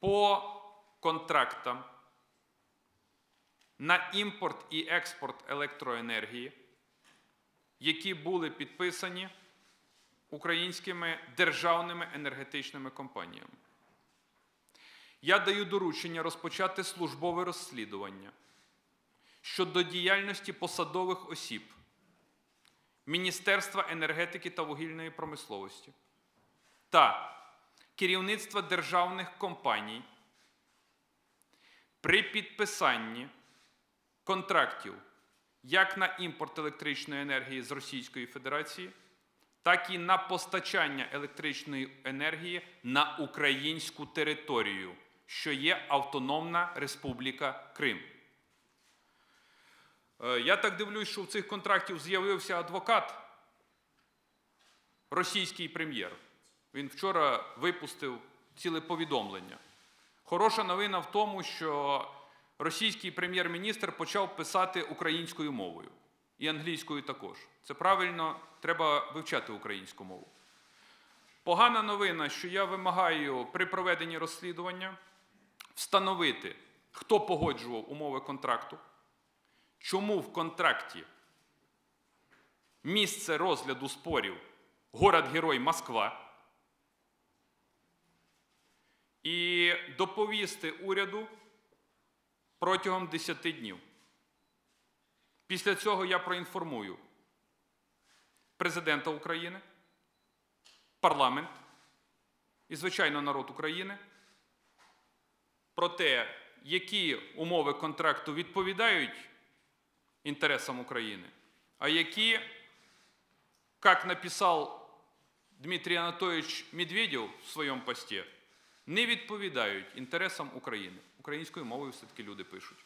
по контрактам на імпорт і експорт електроенергії, які були підписані українськими державними енергетичними компаніями. Я даю доручення розпочати службове розслідування щодо діяльності посадових осіб Міністерства енергетики та вугільної промисловості та керівництва державних компаній при підписанні контрактів як на імпорт електричної енергії з Російської Федерації, так і на постачання електричної енергії на українську територію, що є Автономна Республіка Крим. Е, Я так дивлюсь, що в цих контрактів з'явився адвокат, російський прем'єр. Він вчора випустив ціле повідомлення. Хороша новина в тому, що російський прем'єр-міністр почав писати українською мовою і англійською також. Це правильно, треба вивчати українську мову. Погана новина, що я вимагаю при проведенні розслідування встановити, хто погоджував умови контракту, чому в контракті місце розгляду спорів город-герой Москва, і доповісти уряду протягом 10 днів. Після цього я проінформую президента України, парламент і, звичайно, народ України про те, які умови контракту відповідають интересам Украины, а які, как написал Дмитрий Анатольевич Медведев в своєму пості, не відповідають інтересам України. Українською мовою все-таки люди пишуть.